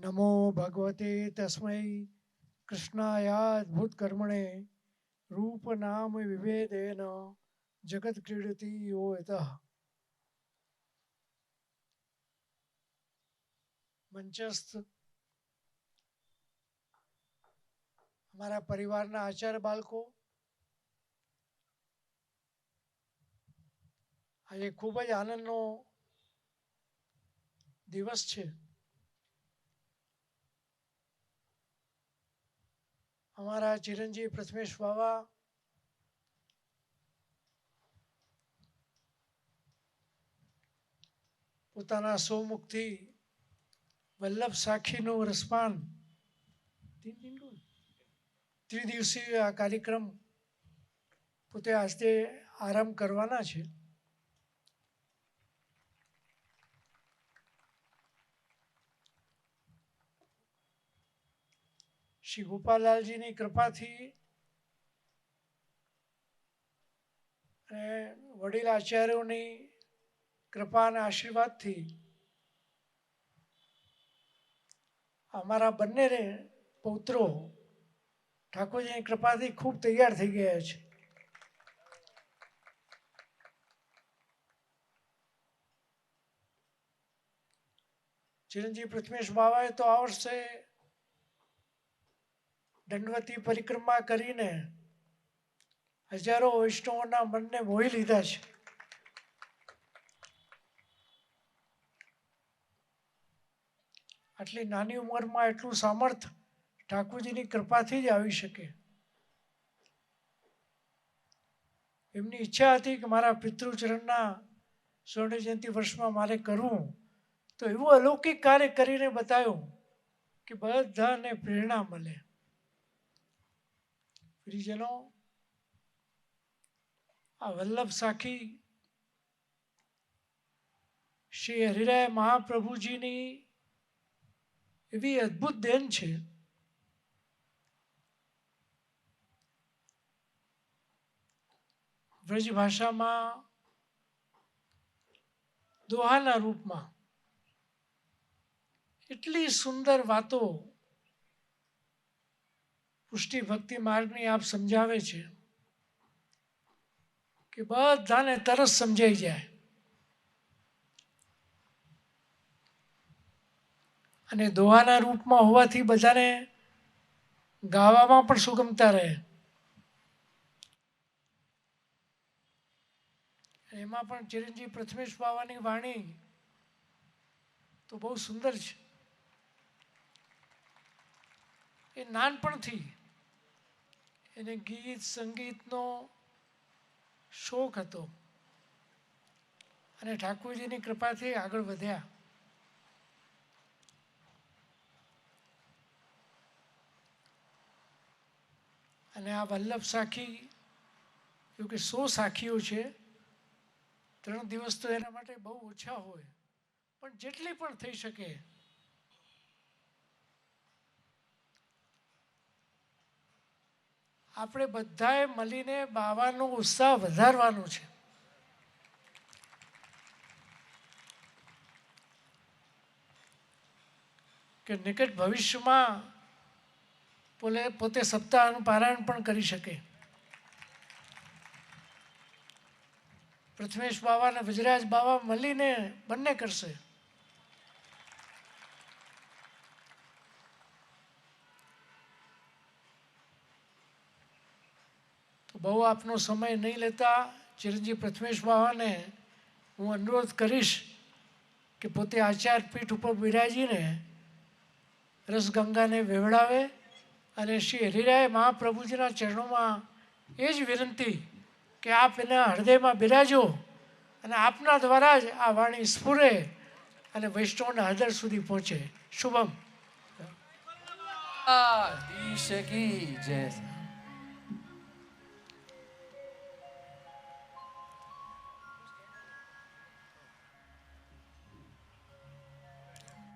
નમો ભગવતે તસ્મૈ કૃષ્ણાયાદભુત કર્મણે રૂપ નામ વિભેદેન જગત ક્રીડતી યો યતઃ મંચસ્થ અમારા પરિવારના આચાર્ય બાળકો આજે ખૂબ જ આનંદનો દિવસ છે અમારા ચિરંજીવ પ્રથમેશ બાબા પોતાના સૌમુખથી વલ્લભ સાખીનું રસપાન. ત્રિદિવસીય આ કાર્યક્રમ પોતે આજે આરંભ કરવાના છે. શ્રી ગોપાલાલજીની કૃપાથી અને વડીલ આચાર્યોની કૃપા અને આશીર્વાદથી અમારા બંને પૌત્રો ઠાકોરજીની કૃપાથી ખૂબ તૈયાર થઈ ગયા છે. ચિરંજીવ પ્રથમેશ બાવાએ તો આ વર્ષે દંડવતી પરિક્રમા કરીને હજારો વૈષ્ણવોના મનને મોહી લીધા છે. આટલી નાની ઉંમરમાં એટલું સામર્થ ઠાકોરજીની કૃપાથી જ આવી શકે. એમની ઈચ્છા હતી કે મારા પિતૃચરણના સ્વર્ણ જયંતિ વર્ષમાં મારે કરવું. તો એવું અલૌકિક કાર્ય કરીને બતાવ્યું કે બધાને પ્રેરણા મળે. પ્રિયજનો આ વલ્લભ સાખી. શ્રી હરિરાય મહાપ્રભુજીની એવી અદ્ભુત દેન છે. વ્રજ ભાષામાં દોહાના રૂપમાં એટલી સુંદર વાતો પુષ્ટિ ભક્તિ માર્ગની આપ સમજાવે છે કે બધાને તરસ સમજાઈ જાય. અને દોહાના રૂપમાં હોવાથી બધાને ગાવામાં પણ સુગમતા રહે. એમાં પણ ચિરંજીવ પ્રથમેશ બાવાની વાણી તો બહુ સુંદર છે. એ નાનપણથી એને ગીત, સંગીતનો શોખ હતો. અને ઠાકોરજીની કૃપાથી આગળ વધ્યા. અને આ વલ્લભ સાખી, જો કે સો સાખીઓ છે, ત્રણ દિવસ તો એના માટે બહુ ઓછા હોય. પણ જેટલી પણ થઈ શકે આપણે બધાએ મળીને બાવાનો ઉત્સાહ વધારવાનો છે. કે નિકટ ભવિષ્યમાં પોલે પોતે સપ્તાહનું પારાયણ પણ કરી શકે. પ્રથમેશ બાવા અને વજરાજ બાવા મળીને બંને કરશે. બહુ આપનો સમય નહીં લેતા ચિરંજીવ પ્રથમેશ બાવાને હું અનુરોધ કરીશ કે પોતે આચાર પીઠ ઉપર બિરાજીને રસગંગાને વેવડાવે અને શ્રી હરિરાય મહાપ્રભુજીના ચરણોમાં એ જ વિનંતી કે આપ એના હૃદયમાં બિરાજો અને આપના દ્વારા જ આ વાણી સ્ફુરે અને વૈષ્ણવના હૃદય સુધી પહોંચે. શુભમ. આદિશ કી જય.